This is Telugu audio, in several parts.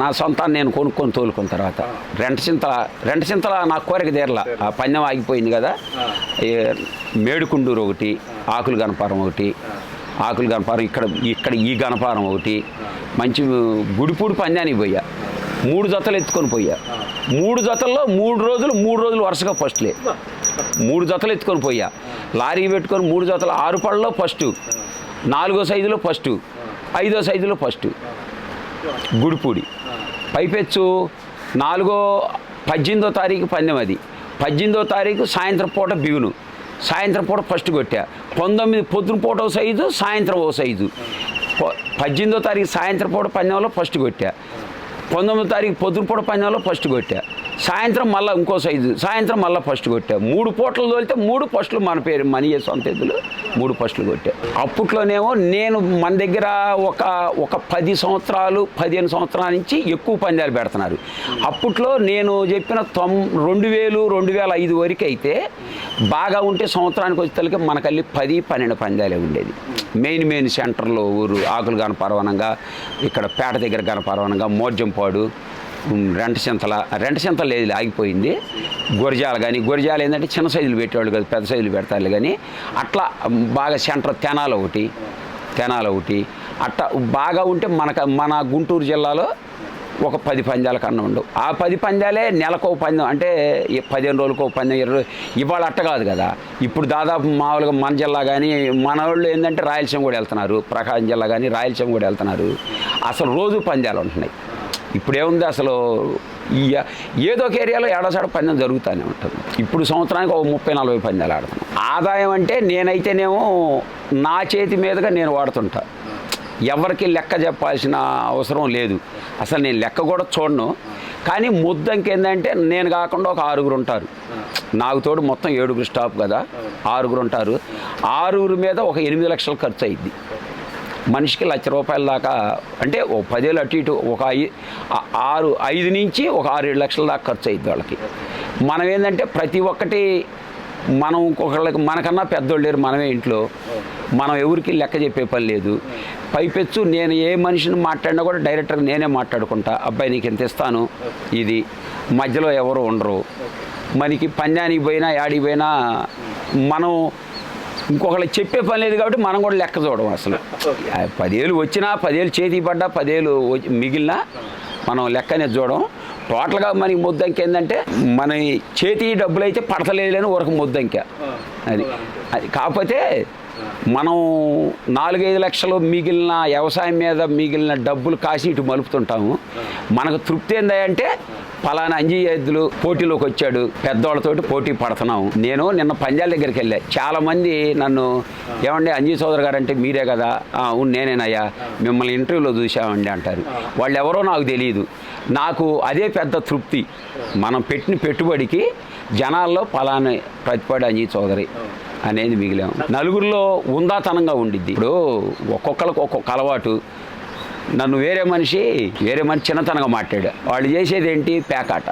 నా సొంతాన్ని నేను కొనుక్కొని తోలుకున్న తర్వాత. రెంట చింతల రెంట చింతల నా కోరిక తీరల. ఆ పందెం ఆగిపోయింది కదా. ఈ మేడుకుండూరు ఒకటి ఆకులు గణపారం ఒకటి ఆకులు గణపారం ఇక్కడ ఇక్కడ ఈ గణపారం ఒకటి మంచి గుడిపూడి పందానికి పోయా. మూడు జతలు ఎత్తుకొని పోయా. మూడు జతల్లో మూడు రోజులు మూడు రోజులు వరుసగా ఫస్ట్లే. మూడు జతలు ఎత్తుకొని పోయా. లారీ పెట్టుకొని మూడు జతలు ఆరు పళ్ళలో ఫస్ట్. నాలుగో సైజులో ఫస్ట్. ఐదో సైజులో ఫస్ట్. గుడిపూడి. పైపెచ్చు నాలుగో పద్దెనిమిదో తారీఖు పందెం అది. పద్దెనిమిదో తారీఖు సాయంత్రం పూట బిగును. సాయంత్రం పూట ఫస్ట్ కొట్టా. పంతొమ్మిది పొద్దున పూట ఓ సైజు సాయంత్రం ఓ సైజు. పద్దెనిమిదో తారీఖు సాయంత్రం పూట పందెంలో ఫస్ట్ కొట్టా. పంతొమ్మిదో తారీఖు పొద్దున పూట పందెంలో ఫస్ట్ కొట్టా. సాయంత్రం మళ్ళీ ఇంకో సైజు. సాయంత్రం మళ్ళీ ఫస్ట్ కొట్టా. మూడు పూటలు తోలితే మూడు ఫస్టులు మన పేరు మనీ సొంత ఎద్దులు మూడు ఫస్టులు కొట్టా. అప్పట్లోనేమో నేను మన దగ్గర ఒక ఒక పది సంవత్సరాలు పదిహేను సంవత్సరాల నుంచి ఎక్కువ పందాలు పెడుతున్నారు. అప్పట్లో నేను చెప్పిన తొం రెండు వేలు రెండు వేల ఐదు వరకు అయితే బాగా ఉంటే సంవత్సరానికి వచ్చేసరికి మనకల్లి పది పన్నెండు పందాలే ఉండేది. మెయిన్ మెయిన్ సెంటర్లో ఊరు ఆకులు గణపర్వనంగా ఇక్కడ పేట దగ్గర గణపర్వనంగా మోర్జంపాడు రెంట చింతల రెంట చింతలు లేదు ఆగిపోయింది? గొరిజాలు కానీ గొరిజాలు ఏంటంటే చిన్న సైజులు పెట్టేవాళ్ళు కాదు పెద్ద సైజులు పెడతారు కానీ అట్లా బాగా సెంటర్ తెనాలు ఒకటి తెనాల ఒకటి అట్లా బాగా ఉంటే మనకు మన గుంటూరు జిల్లాలో ఒక పది పందాల కన్నా ఉండవు ఆ పది పందాలే నెలకు పందెం అంటే పదిహేను రోజులకు ఒక పందెం ఇరవై ఇవాళ అట్ట కాదు కదా. ఇప్పుడు దాదాపు మామూలుగా మన జిల్లా కానీ మన వాళ్ళు ఏంటంటే రాయలసీమ కూడా వెళ్తున్నారు. ప్రకాశం జిల్లా కానీ రాయలసీమ కూడా వెళ్తున్నారు. అసలు రోజు పందాలు ఉంటున్నాయి. ఇప్పుడేముంది అసలు. ఈ ఏదో ఒక ఏరియాలో ఏడాసాడు పందెం జరుగుతూనే ఉంటుంది. ఇప్పుడు సంవత్సరానికి ఒక ముప్పై నలభై పందాలు ఆడుతున్నాం ఆదాయం అంటే నేనైతేనేమో నా చేతి మీదుగా నేను వాడుతుంటా. ఎవరికి లెక్క చెప్పాల్సిన అవసరం లేదు. అసలు నేను లెక్క కూడా చూడను. కానీ ముద్దంకి ఏంటంటే నేను కాకుండా ఒక ఆరుగురు ఉంటారు. నాకు తోడు మొత్తం ఏడుగురు స్టాప్ కదా. ఆరుగురు ఉంటారు. ఆరుగురు మీద ఒక ఎనిమిది లక్షలు ఖర్చు అయింది మనిషికి లక్ష రూపాయల దాకా అంటే ఓ పదేళ్ళు అటు ఇటు ఒక ఐ- ఆరు ఐదు నుంచి ఒక ఆరు ఏడు లక్షల దాకా ఖర్చు అయింది వాళ్ళకి. మనం ఏంటంటే ప్రతి ఒక్కటి మనం ఇంకొకళ్ళకి మనకన్నా పెద్దోళ్ళు లేరు మనమే ఇంట్లో. మనం ఎవరికి లెక్క చెప్పే పని లేదు. పైపెచ్చు నేను ఏ మనిషిని మాట్లాడినా కూడా డైరెక్ట్గా నేనే మాట్లాడుకుంటా. అబ్బాయి నీకు ఎంత ఇస్తాను? ఇది. మధ్యలో ఎవరు ఉండరు. మనకి పంజానికి పోయినా యాడికి పోయినా మనం ఇంకొకళ్ళకి చెప్పే పని లేదు కాబట్టి మనం కూడా లెక్క చూడడం అసలు. పదేళ్ళు వచ్చినా పదేళ్ళు చేతికి పడ్డా పదేళ్ళు మిగిలినా మనం లెక్కనే చూడడం టోటల్గా మనకి ముద్దంకి ఏంటంటే మన చేతి డబ్బులు అయితే పడతలేదని ఊరకు ముద్దంక. అది. అది కాకపోతే మనం నాలుగైదు లక్షలు మిగిలిన వ్యవసాయం మీద మిగిలిన డబ్బులు కాసి ఇటు మలుపుతుంటాము. మనకు తృప్తి ఏందంటే ఫలానా అంజీ ఎద్దులు పోటీలోకి వచ్చాడు. పెద్దవాళ్ళతోటి పోటీ పడుతున్నాము. నేను నిన్న పంజాల దగ్గరికి వెళ్ళా. చాలామంది నన్ను ఏమండి అంజీ సోదరు గారు అంటే మీరే కదా? అవును నేనేనయ్యా. మిమ్మల్ని ఇంటర్వ్యూలో చూసామండి అంటారు. వాళ్ళు ఎవరో నాకు తెలియదు నాకు అదే పెద్ద తృప్తి. మనం పెట్టిన పెట్టుబడికి జనాల్లో పలాని ప్రతిపాడు అంజీ చౌదరి అనేది మిగిలాం. నలుగురిలో ఉందాతనంగా ఉండిద్ది. ఇప్పుడు ఒక్కొక్కరికి ఒక్కొక్క అలవాటు. నన్ను వేరే మనిషి వేరే మనిషి చిన్నతనంగా మాట్లాడా. వాళ్ళు చేసేది ఏంటి? పేకాట.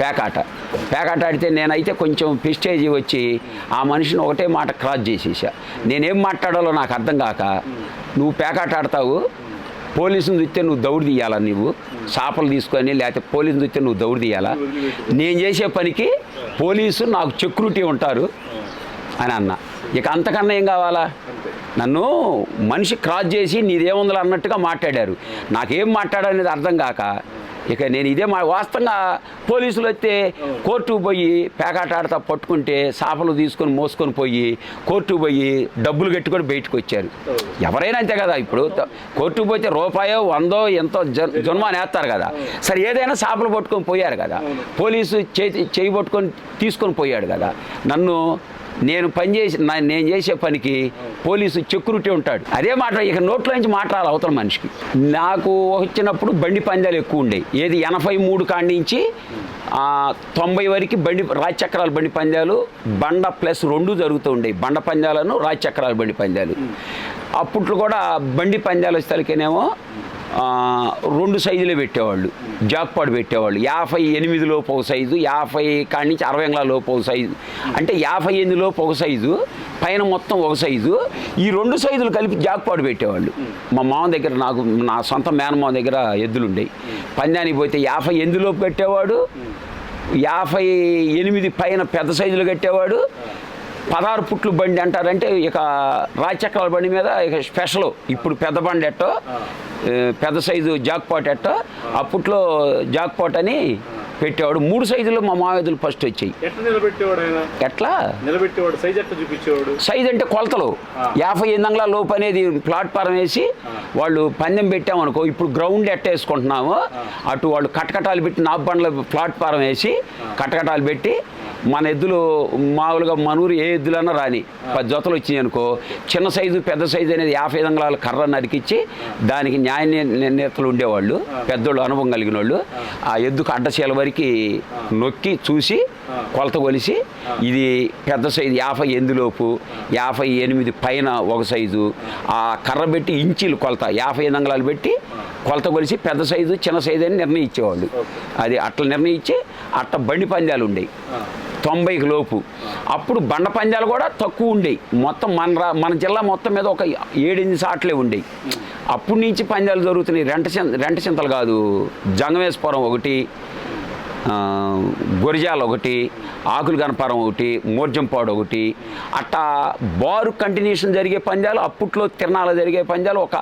పేకాట. పేకాట ఆడితే నేనైతే కొంచెం పిస్టేజ్ వచ్చి ఆ మనిషిని ఒకటే మాట క్రాస్ చేసేసా. నేనేం మాట్లాడాలో నాకు అర్థం కాక నువ్వు పేకాట ఆడతావు పోలీసుని చూస్తే నువ్వు దౌడు తీయాలా నువ్వు చేపలు తీసుకొని లేకపోతే పోలీసుని చూస్తే నువ్వు దౌడు తీయాలా? నేను చేసే పనికి పోలీసు నాకు సెక్యూరిటీ ఉంటారు అని అన్న. ఇక అంతకన్నా ఏం కావాలా? నన్ను మనిషి క్రాస్ చేసి నీదేముందలు అన్నట్టుగా మాట్లాడారు. నాకేం మాట్లాడనేది అర్థం కాక ఇక నేను ఇదే మా వాస్తవంగా పోలీసులు వస్తే కోర్టుకు పోయి పేకాట ఆడతా పట్టుకుంటే చేపలు తీసుకొని మోసుకొని పోయి కోర్టుకు పోయి డబ్బులు కట్టుకొని బయటకు వచ్చారు. ఎవరైనా అంతే కదా ఇప్పుడు. కోర్టుకు పోతే రూపాయో వందో ఎంతో జన్ జన్మాని వేస్తారు కదా. సరే ఏదైనా చేపలు పట్టుకొని పోయారు కదా. పోలీసు చేయి పట్టుకొని తీసుకొని పోయాడు కదా. నన్ను నేను పనిచేసి నేను చేసే పనికి పోలీసు సెక్యూరిటీ ఉంటాడు. అదే మాట ఇక నోట్లో నుంచి మాట్లాడాలి అవతల మనిషికి. నాకు వచ్చినప్పుడు బండి పందాలు ఎక్కువ ఉండేవి ఏది ఎనభై మూడు కాడి నుంచి తొంభై వరకు బండి రాజచక్రాల బండి పందాలు బండ ప్లస్ రెండు జరుగుతూ ఉండేవి. బండ పందాలను రాజచక్రాల బండి పందాలు. అప్పట్లో కూడా బండి పందాలు వచ్చేసరికేనేమో రెండు సైజులే పెట్టేవాళ్ళు. జాక్పాడ్ పెట్టేవాళ్ళు. యాభై ఎనిమిది లోపు ఒక సైజు యాభై కాడి నుంచి అరవై అంగుళాల లోపు ఒక సైజు. అంటే యాభై ఎనిమిది లోపు ఒక సైజు పైన మొత్తం ఒక సైజు. ఈ రెండు సైజులు కలిపి జాక్పాడ్ పెట్టేవాళ్ళు. మా మామ దగ్గర నాకు నా సొంత మేనమామ దగ్గర ఎద్దులు ఉండేవి పందానికి పోతే యాభై ఎనిమిది లోపు పెట్టేవాడు యాభై ఎనిమిది పైన పెద్ద సైజులు కట్టేవాడు. పదహారు పుట్లు బండి అంటారంటే ఇక రాచక్రాల బండి మీద ఇక స్పెషల్. ఇప్పుడు పెద్ద బండి ఎట్టో పెద్ద సైజు జాక్పాట్ ఎట్టో అప్పట్లో జాక్పాట్ అని పెట్టేవాడు. మూడు సైజులు మా మావేదులు ఫస్ట్ వచ్చాయి. ఎట్లా నిలబెట్టేవాడు సైజ్ ఎట్లా చూపించేవాడు? సైజ్ అంటే కొలతలు. యాభై ఎనిమిది అంగుళాల లోపు అనేది ప్లాట్ఫారం వేసి వాళ్ళు పందెం పెట్టామనుకో ఇప్పుడు గ్రౌండ్ ఎట్ట వేసుకుంటున్నాము. అటు వాళ్ళు కటకటాలు పెట్టి నాపు బండ్ల ప్లాట్ఫారం వేసి కటకటాలు పెట్టి మన ఎద్దులు మామూలుగా మనూరు ఏ ఎద్దులన్నా రాని పది జతలు వచ్చినాయి అనుకో చిన్న సైజు పెద్ద సైజు అనేది యాభై ఐదు కర్ర నరికిచ్చి దానికి న్యాయ నిర్ణేతలు ఉండేవాళ్ళు పెద్దోళ్ళు అనుభవం కలిగిన వాళ్ళు ఆ ఎద్దుకు అడ్డశీల వరకు నొక్కి చూసి కొలత కొలిసి ఇది పెద్ద సైజు యాభై ఎనిమిదిలోపు యాభై ఎనిమిది పైన ఒక సైజు ఆ కర్ర పెట్టి ఇంచీలు కొలత యాభై దంగళాలు పెట్టి కొలత కొలిసి పెద్ద సైజు చిన్న సైజు అని నిర్ణయించేవాళ్ళు. అది అట్లా నిర్ణయించి అట్ట బండి పందాలు ఉండేవి తొంభైకి లోపు. అప్పుడు బండ పందాలు కూడా తక్కువ ఉండేవి మొత్తం మన రా మన జిల్లా మొత్తం మీద ఒక ఏడెనిమిది సాట్లే ఉండేవి అప్పటి నుంచి పందాలు జరుగుతున్నాయి. రెంట చింత రెంట చింతలు కాదు. జంగమేశ్వరం ఒకటి గురిజాల ఒకటి ఆకులు గణపరం ఒకటి మోర్జంపాడు ఒకటి. అట్టా బారు కంటిన్యూషన్ జరిగే పందాలు అప్పట్లో తిరణాలు జరిగే పందాలు ఒక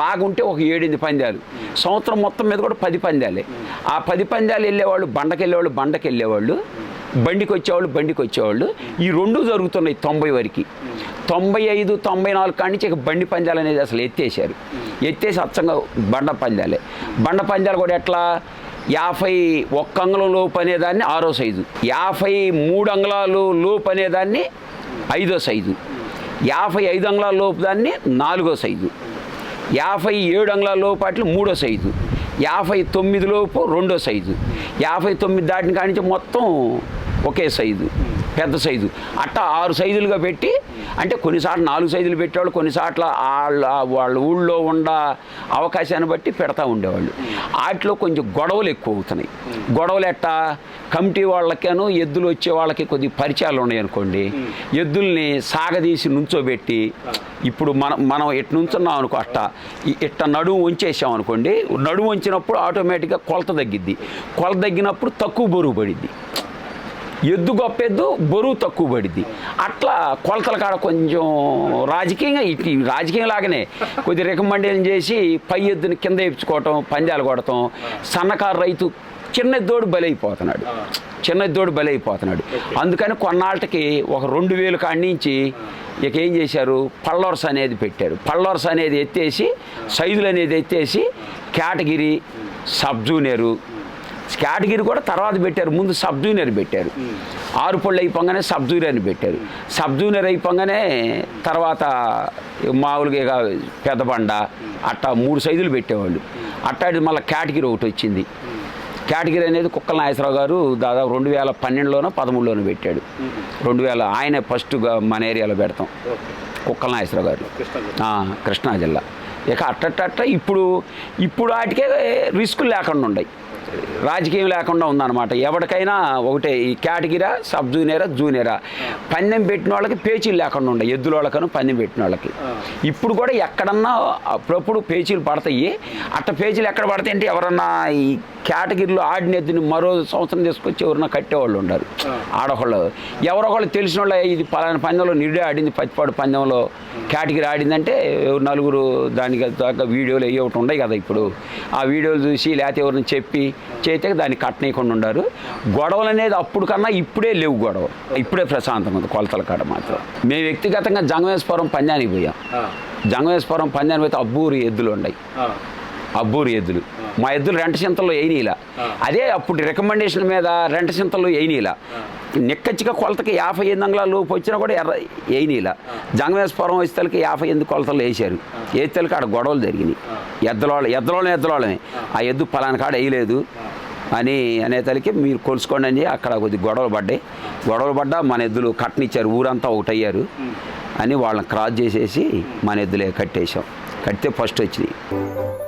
బాగుంటే ఒక ఏడెనిమిది పందాలు సంవత్సరం మొత్తం మీద కూడా పది పందాలే ఆ పది పందాలు వెళ్ళేవాళ్ళు బండకి వెళ్ళేవాళ్ళు బండకి వెళ్ళేవాళ్ళు బండికి వచ్చేవాళ్ళు బండికి వచ్చేవాళ్ళు ఈ రెండు జరుగుతున్నాయి తొంభై వరకు. తొంభై ఐదు తొంభై నాలుగు కాడి నుంచి ఇక బండి పందాలు అనేది అసలు ఎత్తేసారు ఎత్తేసి అచ్చంగా బండ పందాలే బండ పందాలు కూడా ఎట్లా? యాభై ఒక్క అంగుళం లోపు అనేదాన్ని ఆరో సైజు. యాభై మూడు అంగుళాలు లోపు అనేదాన్ని ఐదో సైజు. యాభై ఐదు అంగుళాల లోపు దాన్ని నాలుగో సైజు. యాభై ఏడు అంగుళాల లోపాట్లు మూడో సైజు. యాభై తొమ్మిది లోపు రెండో సైజు. యాభై తొమ్మిది దాటిన కానించి నుంచి మొత్తం ఒకే సైజు పెద్ద సైజు. అట్టా ఆరు సైజులుగా పెట్టి అంటే కొన్నిసార్లు నాలుగు సైజులు పెట్టేవాళ్ళు కొన్నిసార్లు వాళ్ళ వాళ్ళ ఊళ్ళో ఉండ అవకాశాన్ని బట్టి పెడతా ఉండేవాళ్ళు. వాటిలో కొంచెం గొడవలు ఎక్కువ అవుతున్నాయి. గొడవలు ఎట్టా కమిటీ వాళ్ళకేను ఎద్దులు వచ్చే వాళ్ళకి కొద్ది పరిచయాలు ఉన్నాయి అనుకోండి. ఎద్దుల్ని సాగదీసి నుంచోబెట్టి ఇప్పుడు మనం మనం ఎట్ నుంచున్నాం అనుకో అట్ట ఇట్ట నడుము వంచేసాం అనుకోండి నడుము వంచినప్పుడు ఆటోమేటిక్గా కొలత తగ్గిద్ది. కొలత తగ్గినప్పుడు తక్కువ బరువు పడిద్ది. ఎద్దు గొప్ప ఎద్దు బరువు తక్కువ పడిద్ది. అట్లా కొలతల కాడ కొంచెం రాజకీయంగా ఇటు రాజకీయం లాగానే కొద్ది రికమెండేషన్ చేసి పై ఎద్దుని కింద ఇప్పించుకోవటం పందాలు కొడటం సన్నకారు రైతు చిన్న ఎద్దోడు బలైపోతున్నాడు. చిన్న ఎద్దోడు బలైపోతున్నాడు. అందుకని కొన్నాళ్ళకి ఒక రెండు వేలు కాడి నుంచి ఇక ఏం చేశారు? పల్లవర్స్ అనేది పెట్టారు. పల్లవర్స్ అనేది ఎత్తేసి సైజులు అనేది ఎత్తేసి కేటగిరీ సబ్ జూనియరు. కేటగిరీ కూడా తర్వాత పెట్టారు. ముందు సబ్ జూనియర్ పెట్టారు. ఆరు పళ్ళు అయిపోగానే సబ్ జూనియర్ని పెట్టారు. సబ్ జూనియర్ అయిపోగానే తర్వాత మామూలుగా ఇక పెద్ద బండ అట్టా మూడు సైజులు పెట్టేవాళ్ళు. అట్టాడి మళ్ళీ కేటగిరీ ఒకటి వచ్చింది. కేటగిరీ అనేది కుక్కల నాగేశ్వరరావు గారు దాదాపు రెండు వేల పన్నెండులోనో పదమూడులోనో పెట్టాడు. రెండు వేల ఆయనే ఫస్ట్గా మన ఏరియాలో పెడతాం. కుక్కల నాగేశ్వరరావు గారు కృష్ణా జిల్లా. ఇక అట్టట్ట ఇప్పుడు ఇప్పుడు వాటికే రిస్కులు లేకుండా ఉన్నాయి రాజకీయం లేకుండా ఉందన్నమాట. ఎవరికైనా ఒకటే ఈ కేటగిరా సబ్ జూనియరా. జూనియరా పందెం పెట్టిన వాళ్ళకి పేచీలు లేకుండా ఉన్నాయి ఎద్దుల వాళ్ళకను పందెం పెట్టిన వాళ్ళకి. ఇప్పుడు కూడా ఎక్కడన్నా అప్పుడప్పుడు పేచీలు పడతాయి. అట్ట పేచీలు ఎక్కడ పడతాయి అంటే ఎవరన్నా ఈ కేటగిరీలో ఆడిన ఎద్దుని మరో సంవత్సరం తీసుకొచ్చి ఎవరన్నా కట్టేవాళ్ళు ఉన్నారు ఆడవాళ్ళు ఎవరో ఒకళ్ళు తెలిసిన వాళ్ళు ఇది పలానా పందెంలో నిడే ఆడింది పచ్చిపాడు పందెంలో కేటగిరీ ఆడిందంటే ఎవరు నలుగురు దానికి దాకా వీడియోలు అయ్యి ఒకటి ఉన్నాయి కదా ఇప్పుడు. ఆ వీడియోలు చూసి లేకపోతే ఎవరిని చెప్పి చేతే దాన్ని కట్టనీయకుండా ఉండారు. గొడవలు అనేది అప్పుడు కన్నా ఇప్పుడే లేవు గొడవ ఇప్పుడే ప్రశాంతంగా ఉంది కొలతల కాడ మాత్రం. మేము వ్యక్తిగతంగా జంగమేశ్వరం పందానికి పోయాం. జంగమేశ్వరం పందానికి పోతే అబ్బూరి ఎద్దులు ఉన్నాయి అబ్బూరి ఎద్దులు. మా ఎద్దులు రెంట చింతల్లో వేయనీలా అదే అప్పుడు రికమెండేషన్ మీద రెంట చింతల్లో వేయనీలా నిక్కచ్చిగా కొలతకి యాభై ఎనిమిది అంగుళాల లోపు వచ్చినా కూడా ఎర్ర వేయనీలా జంగమేశ్వరం వస్తలకి యాభై ఎనిమిది కొలతలు వేసారు వేస్తలకి ఆడ గొడవలు జరిగినాయి. ఎద్దలోళ్ళ ఎద్దలోళ్ళం ఎద్దలోళ్ళమే. ఆ. ఎద్దు పలానా కాడ వేయలేదు అని అనేతలకి మీరు కొలుసుకోండి అని అక్కడ కొద్ది గొడవలు పడ్డాయి. గొడవలు పడ్డా మన ఎద్దులు కట్టనిచ్చారు. ఊరంతా ఒకటయ్యారు. అని వాళ్ళని క్రాస్ చేసేసి మన ఎద్దులే కట్టేశాం. కడితే ఫస్ట్ వచ్చినాయి.